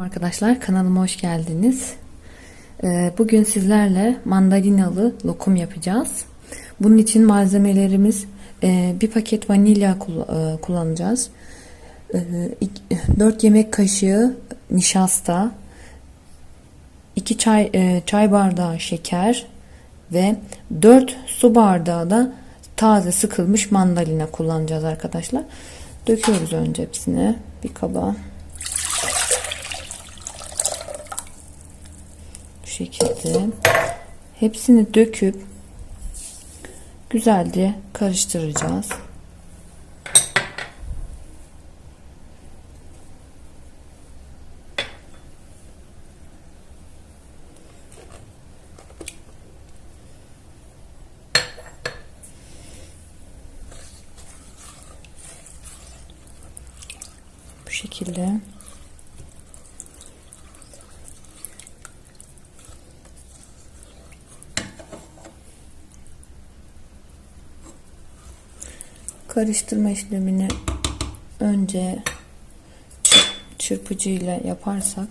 Arkadaşlar kanalıma hoş geldiniz. Ee, Bugün sizlerle mandalinalı lokum yapacağız. Bunun için malzemelerimiz e, bir paket vanilya e, kullanacağız. 4 yemek kaşığı nişasta, 2 çay e, çay bardağı şeker ve 4 su bardağı da taze sıkılmış mandalina kullanacağız arkadaşlar. Döküyoruz önce hepsini bir kaba. Şekilde hepsini döküp güzelce karıştıracağız. Bu şekilde. Karıştırma işlemini önce çırpıcıyla yaparsak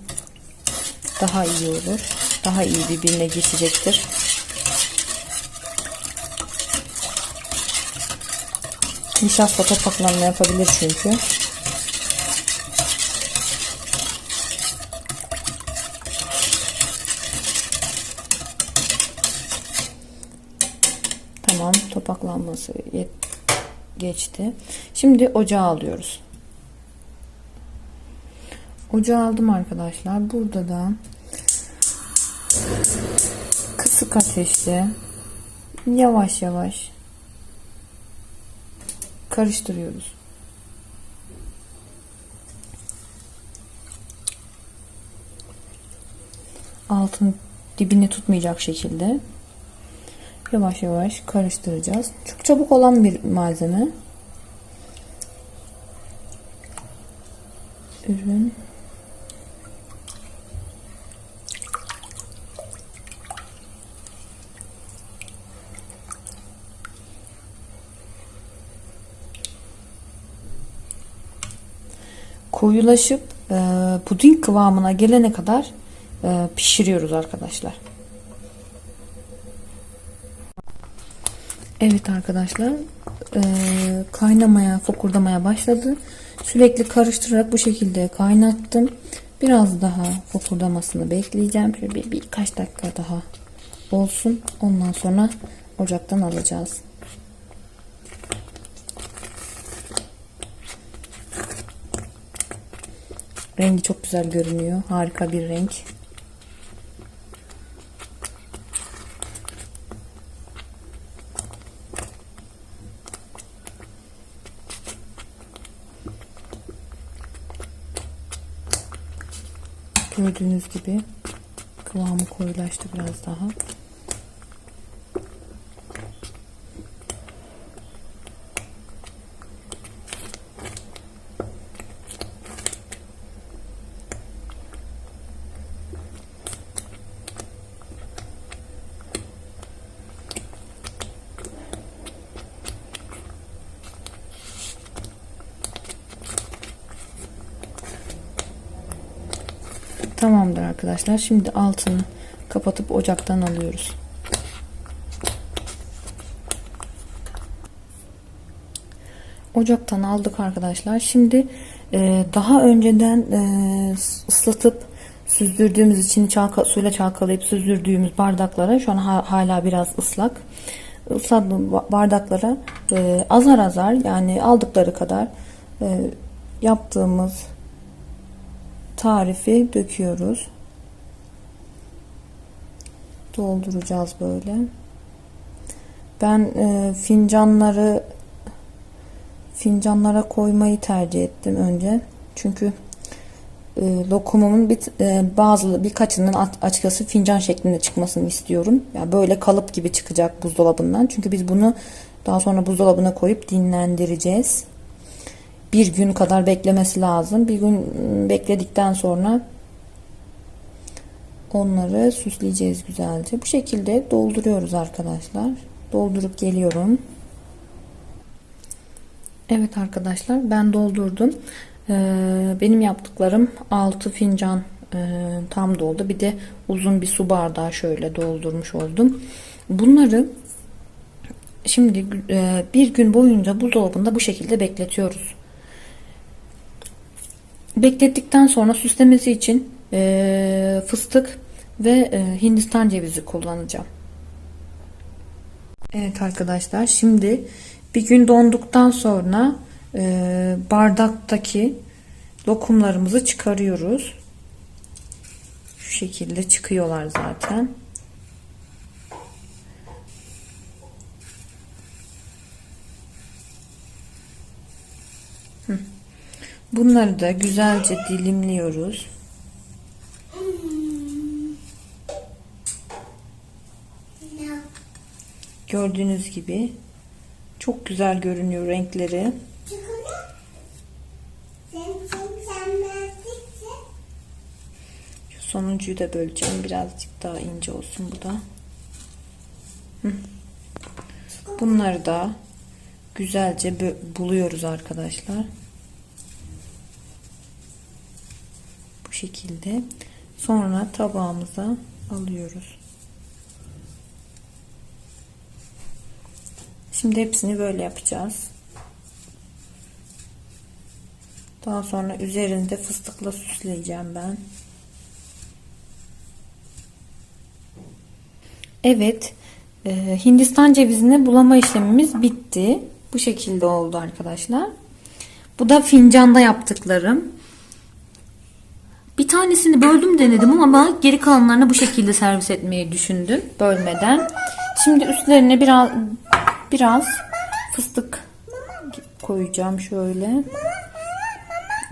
daha iyi olur. Daha iyi birbirine geçecektir. Nişasta topaklanma yapabilir çünkü. Tamam topaklanması yet geçti. Şimdi ocağa alıyoruz. Ocağa aldım arkadaşlar. Burada da kısık ateşte yavaş yavaş karıştırıyoruz. Altın dibini tutmayacak şekilde yavaş yavaş karıştıracağız. Çok çabuk olan bir malzeme. Ürün. Koyulaşıp e, puding kıvamına gelene kadar e, pişiriyoruz arkadaşlar. Evet arkadaşlar e, kaynamaya fokurdamaya başladı. Sürekli karıştırarak bu şekilde kaynattım. Biraz daha fokurdamasını bekleyeceğim. Şöyle bir, birkaç dakika daha olsun. Ondan sonra ocaktan alacağız. Rengi çok güzel görünüyor. Harika bir renk. Gördüğünüz gibi kıvamı koyulaştı biraz daha. Tamamdır arkadaşlar. Şimdi altını kapatıp ocaktan alıyoruz. Ocaktan aldık arkadaşlar. Şimdi e, daha önceden e, ıslatıp süzdürdüğümüz için çalka, suyla çalkalayıp süzdürdüğümüz bardaklara şu an ha, hala biraz ıslak. Isladığım bardaklara e, azar azar yani aldıkları kadar e, yaptığımız tarifi döküyoruz. Dolduracağız böyle. Ben e, fincanları fincanlara koymayı tercih ettim önce. Çünkü e, lokumumun bir, e, bazı birkaçının açıkçası fincan şeklinde çıkmasını istiyorum. Ya yani böyle kalıp gibi çıkacak buzdolabından. Çünkü biz bunu daha sonra buzdolabına koyup dinlendireceğiz bir gün kadar beklemesi lazım. Bir gün bekledikten sonra onları süsleyeceğiz güzelce. Bu şekilde dolduruyoruz arkadaşlar. Doldurup geliyorum. Evet arkadaşlar ben doldurdum. Ee, benim yaptıklarım 6 fincan e, tam doldu. Bir de uzun bir su bardağı şöyle doldurmuş oldum. Bunları şimdi e, bir gün boyunca buzdolabında bu şekilde bekletiyoruz. Beklettikten sonra süslemesi için e, fıstık ve e, Hindistan cevizi kullanacağım. Evet arkadaşlar şimdi bir gün donduktan sonra e, bardaktaki lokumlarımızı çıkarıyoruz. Şu şekilde çıkıyorlar zaten. Hı. Bunları da güzelce dilimliyoruz. Gördüğünüz gibi çok güzel görünüyor renkleri. Sonuncuyu da böleceğim. Birazcık daha ince olsun bu da. Bunları da güzelce buluyoruz arkadaşlar. Şekilde. Sonra tabağımıza alıyoruz. Şimdi hepsini böyle yapacağız. Daha sonra üzerinde fıstıkla süsleyeceğim ben. Evet. e, Hindistan cevizini bulama işlemimiz bitti. Bu şekilde oldu arkadaşlar. Bu da fincanda yaptıklarım. Bir tanesini böldüm denedim ama geri kalanlarını bu şekilde servis etmeyi düşündüm. Bölmeden. Şimdi üstlerine biraz biraz fıstık koyacağım şöyle.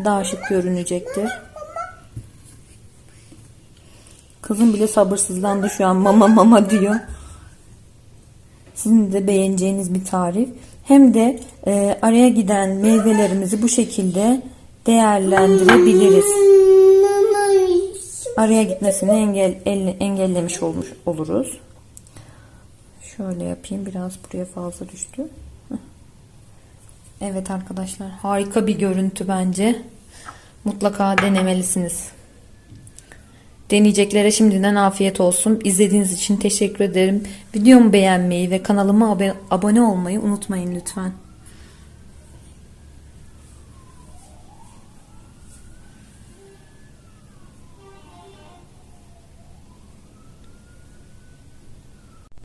Daha şık görünecektir. Kızım bile sabırsızlandı şu an mama mama diyor. Sizin de beğeneceğiniz bir tarif. Hem de e, araya giden meyvelerimizi bu şekilde değerlendirebiliriz. Araya gitmesini engel, elle- engellemiş olmuş oluruz. Şöyle yapayım. Biraz buraya fazla düştü. Evet arkadaşlar. Harika bir görüntü bence. Mutlaka denemelisiniz. Deneyeceklere şimdiden afiyet olsun. İzlediğiniz için teşekkür ederim. Videomu beğenmeyi ve kanalıma abone olmayı unutmayın lütfen.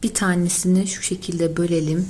Bir tanesini şu şekilde bölelim.